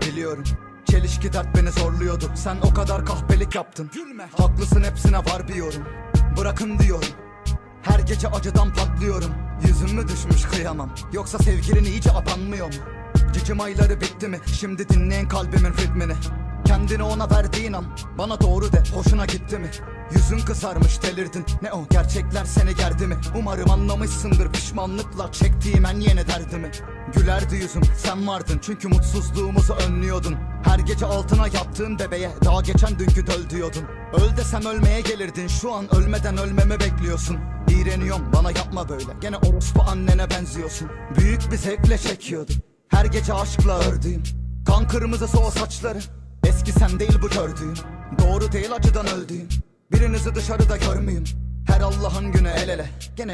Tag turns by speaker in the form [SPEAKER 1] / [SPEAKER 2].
[SPEAKER 1] Biliyorum Çelişki dert beni zorluyordu. Sen o kadar kahpelik yaptın. Gülme. Haklısın hepsine var bir yorum. Bırakın diyorum. Her gece acıdan patlıyorum. Yüzüm mü düşmüş kıyamam. Yoksa sevgilin iyice abanmıyor mu? Cicim ayları bitti mi? Şimdi dinleyin kalbimin ritmini. Kendini ona verdiğin an Bana doğru de hoşuna gitti mi? Yüzün kızarmış delirdin. Ne o gerçekler seni gerdi mi? Umarım anlamışsındır pişmanlıkla Çektiğim en yeni derdimi. Gülerdi yüzüm sen vardın Çünkü mutsuzluğumuzu önlüyordun. Her gece altına yattığın bebeğe Daha geçen dünkü döl diyordun. Öl desem ölmeye gelirdin Şu an ölmeden ölmemi bekliyorsun. İğreniyorum bana yapma böyle Gene orospu annene benziyorsun. Büyük bir zevkle çekiyordum Her gece aşkla ördüğüm. Kan kırmızısı o saçları Eski sen değil bu gördüğün Doğru değil acıdan öldüğün Birinizi dışarıda görmeyeyim. Her Allah'ın günü el ele. Gene